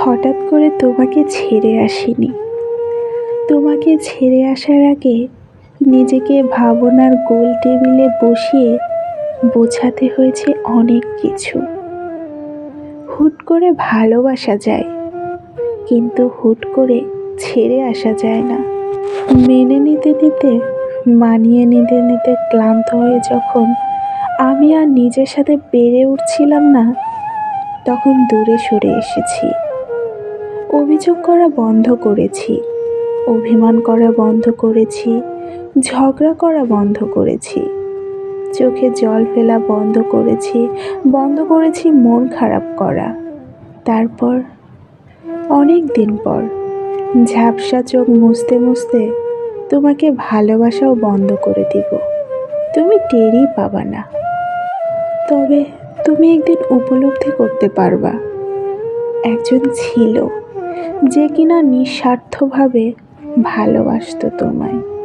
হঠাৎ করে তোমাকে ছেড়ে আসিনি। তোমাকে ছেড়ে আসার আগে নিজেকে ভাবনার গোল টেবিলে বসিয়ে বোঝাতে হয়েছে অনেক কিছু। হুট করে ভালোবাসা যায়, কিন্তু হুট করে ছেড়ে আসা যায় না। মেনে নিতে নিতে, মানিয়ে নিতে নিতে ক্লান্ত হয়ে যখন আমি আর নিজের সাথে পেরে উঠছিলাম না, তখন দূরে সরে এসেছি। অভিযোগ করা বন্ধ করেছি, অভিমান করা বন্ধ করেছি, ঝগড়া করা বন্ধ করেছি, চোখে জল ফেলা বন্ধ করেছি বন্ধ করেছি মন খারাপ করা। তারপর অনেক দিন পর ঝাপসা চোখ মুছতে মুছতে তোমাকে ভালোবাসাও বন্ধ করে দিব। তুমি টেরই পাবা না। তবে তুমি একদিন উপলব্ধি করতে পারবা। একজন ছিল। যে কিনা নিঃস্বার্থভাবে ভালোবাসত তোমায়।